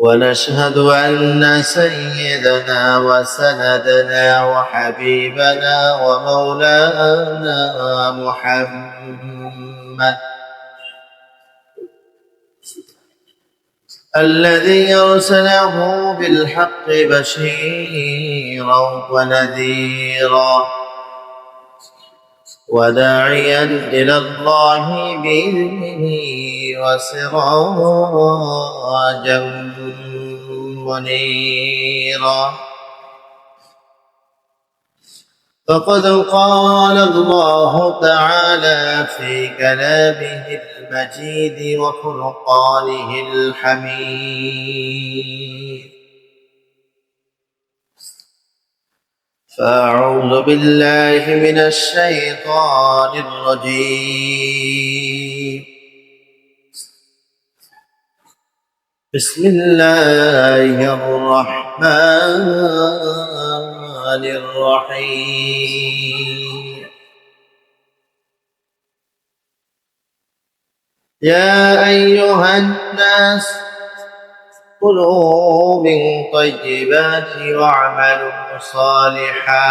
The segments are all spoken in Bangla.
ونشهد أن سيدنا وسندنا وحبيبنا ومولانا محمد. الذي أرسله بالحق بشيرا ونذيرا. وداعيا إلى الله بإذنه. وسراجا منيرا فقد قال الله تعالى في كلامه المجيد وفرقانه الحميد. فأعوذ بالله من الشيطان الرجيم. بسم الله الرحمن الرحيم. يا أيها الناس كلوا من طيبات واعملوا صالحا.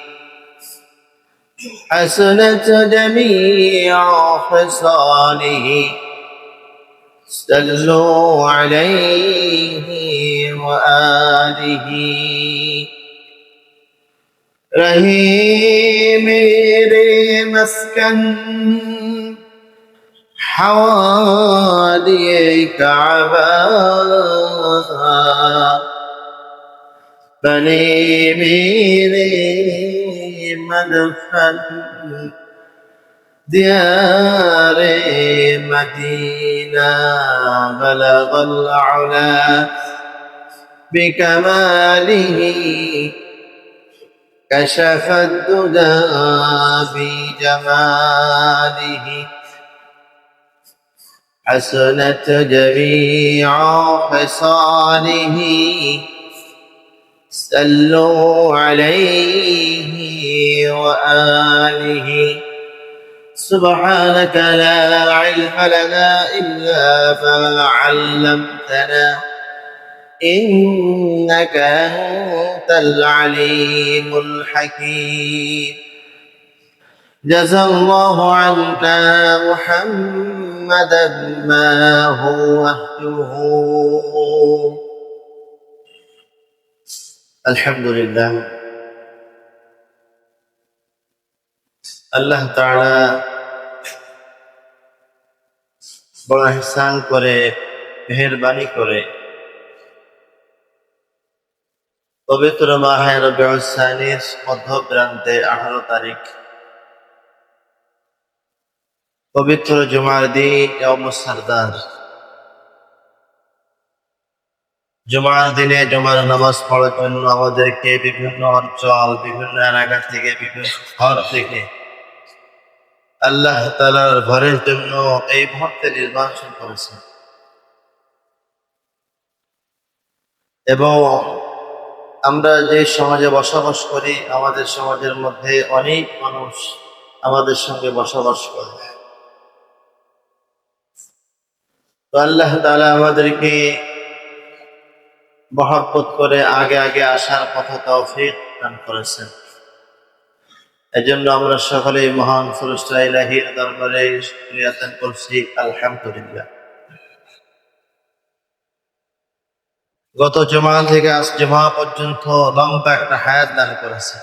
حسنت جميع خصاله استدلوا عليه وآله. رحيم مسكن حوادي كعبا. بني ميري مدفن ديار مدينة بلغ العلا بكماله كشف الدجى بجماله حسنت جميع خصاله صلوا عليه وآله. سبحانك لا علم لنا إلا ما علمتنا. إنك أنت العليم الحكيم. جزى الله عنا محمدا ما هو أهله الحمد لله. আল্লাহ তাআলা বড় করে, মেহেরবানি করে। পবিত্র মাহে রবিউল সানির মধ্য প্রান্তে আঠারো তারিখ। পবিত্র জুমার দিন সরদার। জুমার দিনে জুমার নামাজ পড়ার জন্য আমাদেরকে বিভিন্ন অঞ্চল, বিভিন্ন এলাকা থেকে, বিভিন্ন ঘর থেকে আল্লাহ তালার ঘরের জন্য এই মুহূর্তে নির্বাচন করেছে এবং আমরা যে সমাজে বসবাস করি, আমাদের সমাজের মধ্যে অনেক মানুষ আমাদের সঙ্গে বসবাস করে। তো আল্লাহ তালা আমাদেরকে মহাব্বত করে আগে আগে আসার কথা তৌফিক দান করেছেন। এজন্য আমরা সকলেই মহান দরবারে করছি, আলহামদুলিল্লাহ। গত জমা থেকে আজ জমা পর্যন্ত লম্বা একটা হায়াত দান করেছে।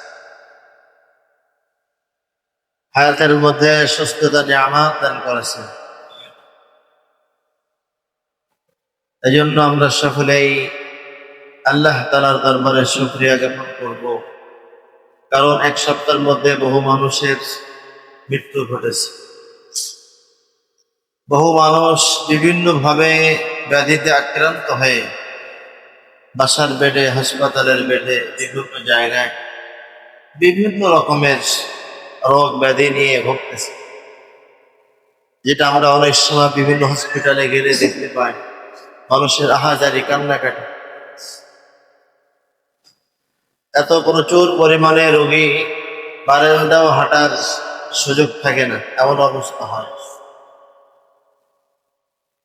হায়াতের মধ্যে সুস্থতা, নিয়ামত দান করেছে। এজন্য আমরা সকলেই আল্লাহ তালার দরবারে শুক্রিয়া জ্ঞাপন করব। কারণ এক সপ্তাহের মধ্যে বহু মানুষের মৃত্যু ঘটেছে। বহু মানুষ বিভিন্ন ভাবে ব্যাধিতে আক্রান্ত হয়ে বাসার বেডে, হাসপাতালের বেডে, বিভিন্ন জায়গায় বিভিন্ন রকমের রোগ ব্যাধি নিয়ে ভুগতেছে। যেটা আমরা অনেক সময় বিভিন্ন হসপিটালে গেলে দেখতে পাই। মানুষের আহাজারি কান্নাকাটি। এত প্রচুর পরিমাণে রোগী বারান্দাও হাঁটার সুযোগ থাকে না, এমন অবস্থা হয়।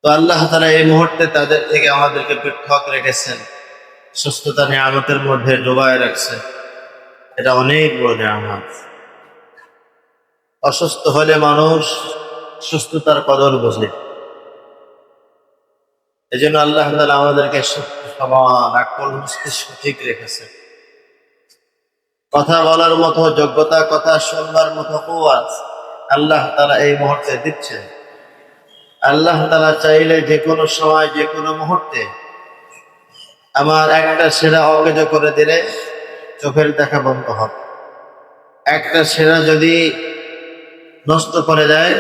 তো আল্লাহ তারা এই মুহূর্তে তাদের থেকে আমাদেরকে পৃথক রেখেছেন, সুস্থতা নিয়ামতের মধ্যে ডোবায় রাখছেন এটা অনেক বড় নিয়ামত। অসুস্থ হলে মানুষ সুস্থতার কদর বোঝে। এই জন্য আল্লাহ তালা আমাদেরকে সমান আকল মস্তিষ্ক ঠিক রেখেছে কথা বলার মতো, যোগ্যতা, কথা শুনবার মতো কুয়াত আল্লাহ তারা এই মুহূর্তে দিচ্ছেন। আল্লাহ তালা চাইলে যে কোনো সময়, যে কোনো মুহূর্তে আমার একটা সেরা অকেজ করে দিলে চোখের দেখা বন্ধ হবে। একটা সেরা যদি নষ্ট করে দেয়,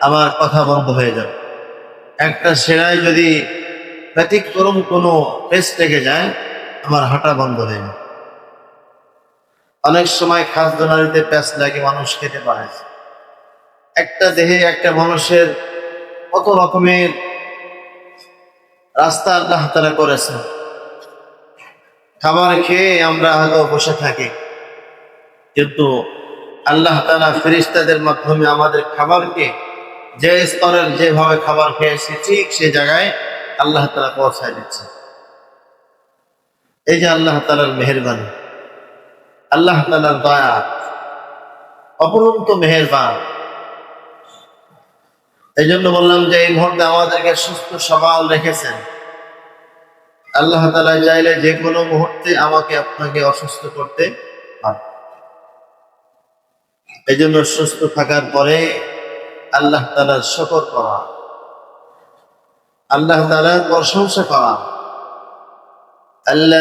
আমার কথা বন্ধ হয়ে যাবে। একটা সেরায় যদি ব্যতিক্রম কোনো পেস লেগে যায়, আমার হাঁটা বন্ধ হয়ে যাবে। অনেক সময় খাস দোনারিতে প্যাঁচ লাগে, মানুষ খেতে পারে। একটা দেহে একটা মানুষের কত রকমের রাস্তা আল্লাহ তারা করেছেন। খাবার খেয়ে আমরা হয়তো বসে থাকি। কিন্তু আল্লাহ তালা ফেরিস্তাদের মাধ্যমে আমাদের খাবারকে যে স্তরের যেভাবে খাবার খেয়েছি, ঠিক সে জায়গায় আল্লাহ তালা পৌঁছায় দিচ্ছে এই যে আল্লাহ তালার মেহরবানি। আল্লাহ তালার দয়া, অপরন্ত মেহেরবান। এই জন্য বললাম যে এই মুহূর্তে আমাদেরকে সুস্থ সবাল রেখেছেন। আল্লাহ তালা চাইলে যে কোনো মুহূর্তে আমাকে আপনাকে অসুস্থ করতে পারে। এই জন্য সুস্থ থাকার পরে আল্লাহ তালার শকর করা আল্লাহ তালার প্রশংসা করা আল্লাহ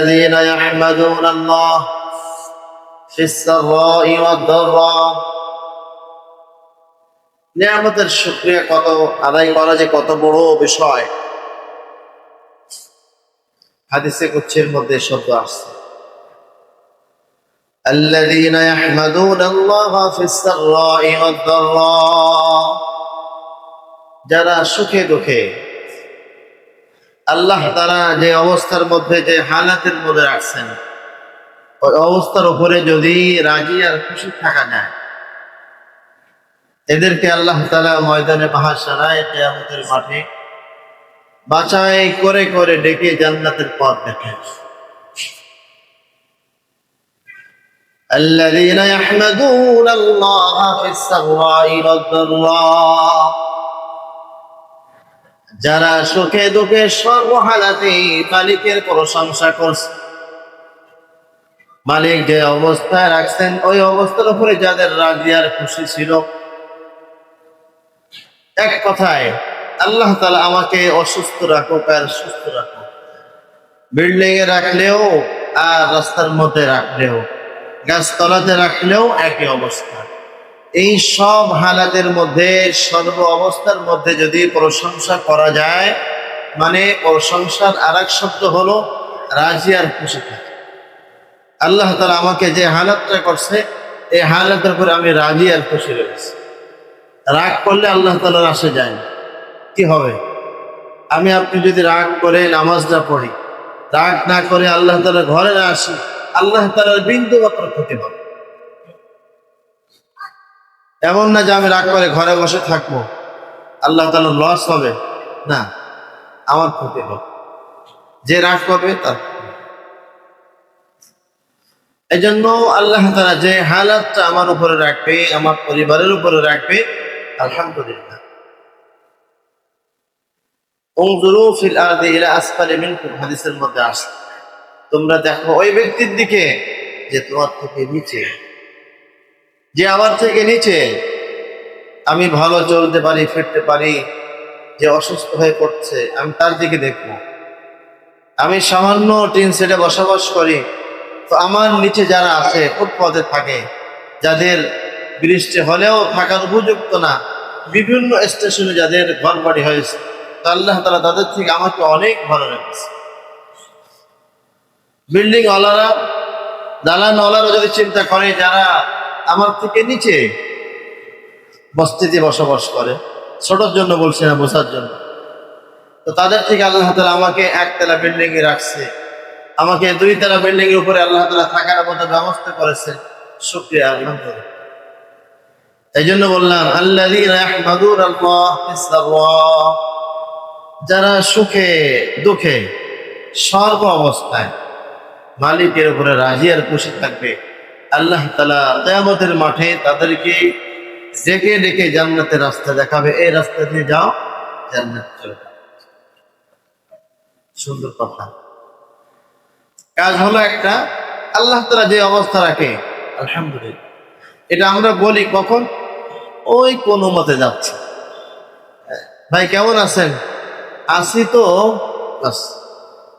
নিয়ামতের শুক্রিয়া কত আদায় করা যে কত বড় বিষয় হাদিসে কুচ্ছের মধ্যে শব্দ আসছে الذين يحمدون الله في السراء والضراء যারা সুখে দুঃখে আল্লাহ তারা যে অবস্থার মধ্যে যে হালাতের মধ্যে রাখছেন ওই অবস্থার উপরে যদি রাজি আর খুশি থাকা যায় এদেরকে আল্লাহ তালা ময়দানে মহাসারায় কেয়ামতের মাঠে বাছাই করে করে ডেকে জান্নাতের পথ দেখে الذين يحمدون الله في السراء والضراء যারা সুখে দুঃখে সর্বহালাতে মালিকের প্রশংসা করছে মালিক যে অবস্থায় রাখছেন, ওই অবস্থার উপরে যাদের রাজি আর খুশি ছিল। এক কথায়, আল্লাহ তালা আমাকে অসুস্থ রাখুক আর সুস্থ রাখুক। বিল্ডিং এ রাখলেও আর রাস্তার মধ্যে রাখলেও, গাছতলাতে রাখলেও একই অবস্থা। এই সব হালাতের মধ্যে, সর্ব অবস্থার মধ্যে যদি প্রশংসা করা যায় মানে প্রশংসার আর শব্দ হলো, রাজি আর খুশি থাকে। আল্লাহ তালা আমাকে যে হালাতটা করছে, এই হালাতের উপরে আমি রাজি আর খুশি রয়েছি। রাগ করলে আল্লাহ তালার আসে যায় না। কি হবে? আমি আপনি যদি রাগ করে নামাজটা পড়ি, রাগ না করে আল্লাহ তালা ঘরে না আসি, আল্লাহ তালার বিন্দু মাত্র ক্ষতি হবে। এমন না যে আমি রাগ করে ঘরে বসে থাকব, আল্লাহ তালার লস হবে। না, আমার ক্ষতি হবে। যে রাগ করবে, তার এই জন্য আল্লাহ তারা যে হালাতটা আমার উপরে রাখবে, আমার পরিবারের উপরে রাখবে, আলহামদুলিল্লাহ। হাদিসের মধ্যে আসে তোমরা দেখো ওই ব্যক্তির দিকে, যে তোমার থেকে নিচে, যে আমার থেকে নিচে, আমি ভালো চলতে পারি, ফিরতে পারি, যে অসুস্থ হয়ে পড়ছে, আমি তার দিকে দেখব। আমি সামান্য টিন সেটে বসবাস করি তো আমার নিচে যারা আছে ফুটপথে থাকে, যাদের বৃষ্টি হলেও থাকার উপযুক্ত না, বিভিন্ন স্টেশনে যাদের ঘর বাড়ি হয়েছে, তো আল্লাহ তালা তাদের থেকে আমাকে অনেক ভালো রেখেছে। বিল্ডিং ওয়ালারা, দালান ওয়ালারা যদি চিন্তা করে, যারা আমার থেকে নিচে বস্তিতে বসবাস করে, ছোটর জন্য বলছি না, বোঝার জন্য। তো তাদের থেকে আল্লাহ তালা আমাকে একতলা বিল্ডিংয়ে রাখছে। আমাকে দুই তলা বিল্ডিং এর উপরে আল্লাহ তালা থাকার মতো ব্যবস্থা করেছে। শুক্রিয়া আলহামদুলিল্লাহ এই জন্য বললাম আল্লাহ যারা সুখে, দুঃখে, সর্ব অবস্থায় মালিকের উপরে রাজি আর খুশি থাকবে, আল্লাহ তালা কেয়ামতের মাঠে তাদেরকে ডেকে ডেকে জান্নাতের রাস্তা দেখাবে। এই রাস্তা দিয়ে যাও, জান্নাত চলে সুন্দর কথা। কাজ হলো একটা আল্লাহ তালা যে অবস্থা রাখে আলহামদুলিল্লাহ। এটা আমরা বলি কখন? ওই কোনো মতে যাচ্ছে। ভাই কেমন আছেন? আসি তো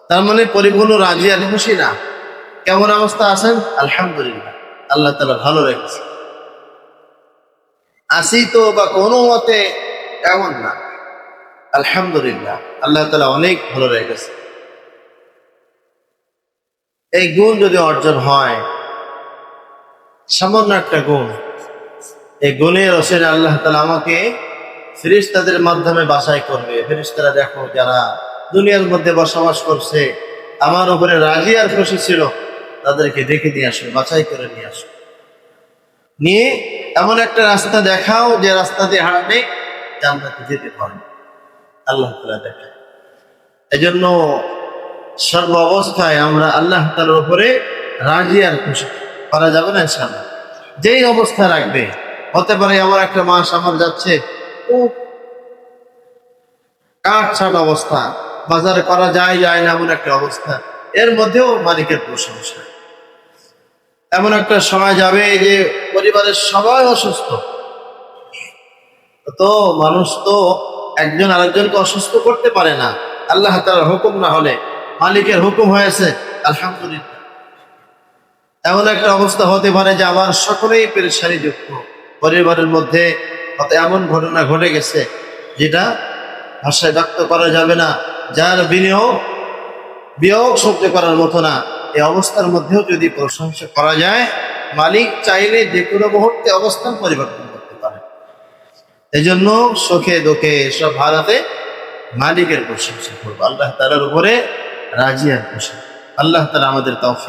তার মানে পরিপূর্ণ রাজি আর খুশি না। কেমন অবস্থা আছেন? আলহামদুলিল্লাহ। আল্লাহ তালা ভালো রেখেছে। আসি তো বা কোনো মতে এমন না। আলহামদুলিল্লাহ। আল্লাহ তালা অনেক ভালো রেখেছে। এই গুণ যদি অর্জন হয়, সামান্য একটা গুণ, এই গুণের রসেন আল্লাহ তালা আমাকে ফেরিস্তাদের মাধ্যমে বাসায় করবে। ফেরিস্তারা দেখো যারা দুনিয়ার মধ্যে বসবাস করছে, আমার উপরে রাজি আর খুশি ছিল, তাদেরকে ডেকে নিয়ে আসো, বাছাই করে নিয়ে আসো। নিয়ে এমন একটা রাস্তা দেখাও, যে রাস্তা দিয়ে হাঁটলে জান্নাতে যেতে পারে আল্লাহ তালা দেখে। এই জন্য সর্ব অবস্থায় আমরা আল্লাহ তালার উপরে রাজি আর খুশি। করা যাবে না ইনশাল্লাহ যেই অবস্থা রাখবে, হতে পারে আমার একটা মাস আমার যাচ্ছে খুব কাঠ ছাট অবস্থা। বাজারে করা যায় যায় না এমন একটা অবস্থা। এর মধ্যেও মালিকের প্রশংসা। এমন একটা সময় যাবে যে পরিবারের সবাই অসুস্থ। তো মানুষ তো একজন আরেকজনকে অসুস্থ করতে পারে না। আল্লাহ তালার হুকুম না হলে মালিকের হুকুম হয়েছে, আলহামদুলিল্লাহ। এমন একটা অবস্থা হতে পারে যে আমার সকলেই পেরেশানি যুক্ত। পরিবারের মধ্যে হয়তো এমন ঘটনা ঘটে গেছে যেটা ভাষায় ব্যক্ত করা যাবে না, যার বিনিয়োগ, বিয়োগ সহ্য করার মতো না। এই অবস্থার মধ্যেও যদি প্রশংসা করা যায়, মালিক চাইলে যে কোনো মুহূর্তে অবস্থান পরিবর্তন করতে পারে। এজন্য সুখে দুঃখে সব হারাতে মালিকের প্রশংসা করব। আল্লাহ তালার উপরে রাজি আর খুশি। আল্লাহ তালা আমাদের তৌফিক